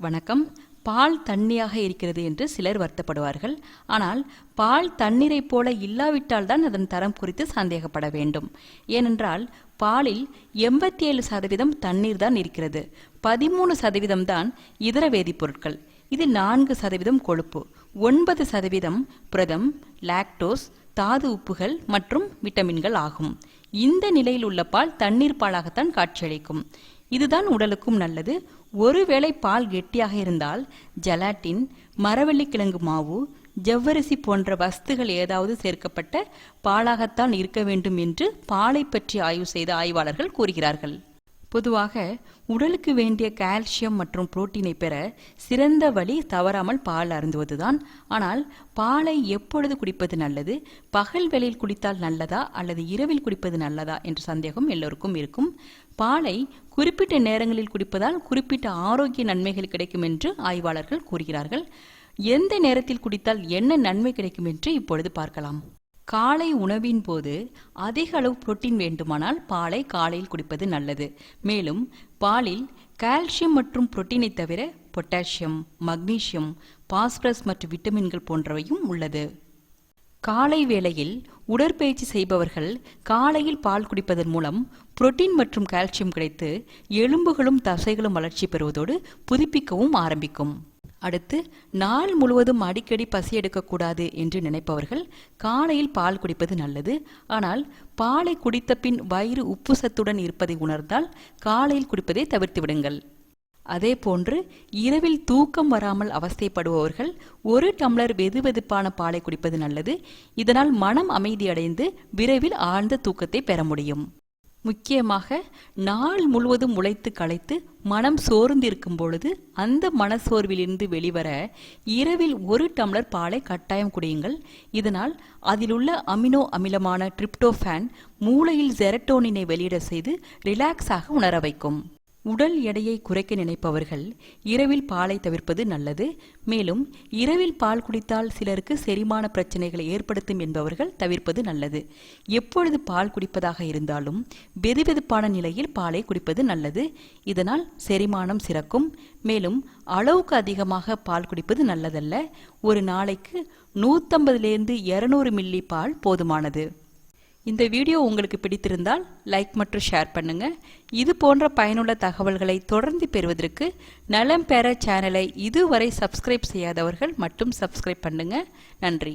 வணக்கம். பால் தண்ணியாக இருக்கிறது என்று சிலர் வருத்தப்படுவார்கள். ஆனால் பால் தண்ணீரைப் போல இல்லாவிட்டால் தான் அதன் தரம் குறித்து சந்தேகப்பட வேண்டும். ஏனென்றால் பாலில் எண்பத்தி ஏழு சதவீதம் தண்ணீர் தான் இருக்கிறது. பதிமூணு சதவீதம் தான் இதர வேதிப்பொருட்கள். இது நான்கு சதவீதம் கொழுப்பு. ஒன்பது சதவீதம் புரதம் லாக்டோஸ் தாது உப்புகள் மற்றும் விட்டமின்கள் ஆகும். இந்த நிலையில் உள்ள பால் தண்ணீர் பாலாகத்தான் காட்சியளிக்கும். இதுதான் உடலுக்கும் நல்லது. ஒருவேளை பால் கெட்டியாக இருந்தால் ஜெலாட்டின் மரவள்ளிக்கிழங்கு மாவு ஜவ்வரிசி போன்ற வஸ்துகள் ஏதாவது சேர்க்கப்பட்ட பாலாகத்தான் இருக்க வேண்டும் என்று பாலை பற்றி ஆய்வு செய்த ஆய்வாளர்கள் கூறுகிறார்கள். பொதுவாக உடலுக்கு வேண்டிய கால்சியம் மற்றும் புரோட்டீனை பெற சிறந்த வழி தவறாமல் பால் அருந்துவதுதான். ஆனால் பாலை எப்பொழுது குடிப்பது நல்லது? பகல் வேளையில் குடித்தால் நல்லதா? அல்லது இரவில் குடிப்பது நல்லதா? என்ற சந்தேகம் எல்லோருக்கும் இருக்கும். பாலை குறிப்பிட்ட நேரங்களில் குடிப்பதால் குறிப்பிட்ட ஆரோக்கிய நன்மைகள் கிடைக்கும் என்று ஆய்வாளர்கள் கூறுகிறார்கள். எந்த நேரத்தில் குடித்தால் என்ன நன்மை கிடைக்கும் என்று இப்பொழுது பார்க்கலாம். காலை உணவின் போது அதிக அளவு புரோட்டீன் வேண்டுமானால் பாலை காலையில் குடிப்பது நல்லது. மேலும் பாலில் கால்சியம் மற்றும் புரோட்டீனை தவிர பொட்டாசியம் மக்னீசியம் பாஸ்பரஸ் மற்றும் விட்டமின்கள் போன்றவையும் உள்ளது. காலை வேளையில் உடற்பயிற்சி செய்பவர்கள் காலையில் பால் குடிப்பதன் மூலம் புரோட்டீன் மற்றும் கால்சியம் கிடைத்து எலும்புகளும் தசைகளும் வளர்ச்சி பெறுவதோடு புதுப்பிக்கவும் ஆரம்பிக்கும். அடுத்து நாள் முழுவதும் அடிக்கடி பசி எடுக்கக்கூடாது என்று நினைப்பவர்கள் காலையில் பால் குடிப்பது நல்லது. ஆனால் பாலை குடித்த பின் வயிறு உப்பு சத்துடன் இருப்பதை உணர்ந்தால் காலையில் குடிப்பதை தவிர்த்து விடுங்கள். அதே போன்று இரவில் தூக்கம் வராமல் அவஸ்தைப்படுபவர்கள் ஒரு டம்ளர் வெதுவெதுப்பான பாலை குடிப்பது நல்லது. இதனால் மனம் அமைதியடைந்து விரைவில் ஆழ்ந்த தூக்கத்தை பெற முடியும். முக்கியமாக நாள் முழுவதும் உழைத்து களைத்து மனம் சோர்ந்திருக்கும் பொழுது அந்த மனசோர்விலிருந்து வெளிவர இரவில் ஒரு டம்ளர் பாலை கட்டாயம் குடியுங்கள். இதனால் அதிலுள்ள அமினோ அமிலமான ட்ரிப்டோஃபேன் மூளையில் ஜெரட்டோனினை வெளியிட செய்து ரிலாக்ஸாக உணர வைக்கும். உடல் எடையை குறைக்க நினைப்பவர்கள் இரவில் பாலை தவிர்ப்பது நல்லது. மேலும் இரவில் பால் குடித்தால் சிலருக்கு செரிமான பிரச்சனைகளை ஏற்படுத்தும் என்பவர்கள் தவிர்ப்பது நல்லது. எப்பொழுது பால் குடிப்பதாக இருந்தாலும் வெதுவெதுப்பான நிலையில் பாலை குடிப்பது நல்லது. இதனால் செரிமானம் சிறக்கும். மேலும் அளவுக்கு அதிகமாக பால் குடிப்பது நல்லதல்ல. ஒரு நாளைக்கு நூற்றம்பதுலேருந்து இருநூறு மில்லி பால் போதுமானது. இந்த வீடியோ உங்களுக்கு பிடித்திருந்தால் லைக் மற்றும் ஷேர் பண்ணுங்க. இது போன்ற பயனுள்ள தகவல்களை தொடர்ந்து பெறுவதற்கு நலம் பெற சேனலை இதுவரை சப்ஸ்கிரைப் செய்யாதவர்கள் மட்டும் சப்ஸ்கிரைப் பண்ணுங்க. நன்றி.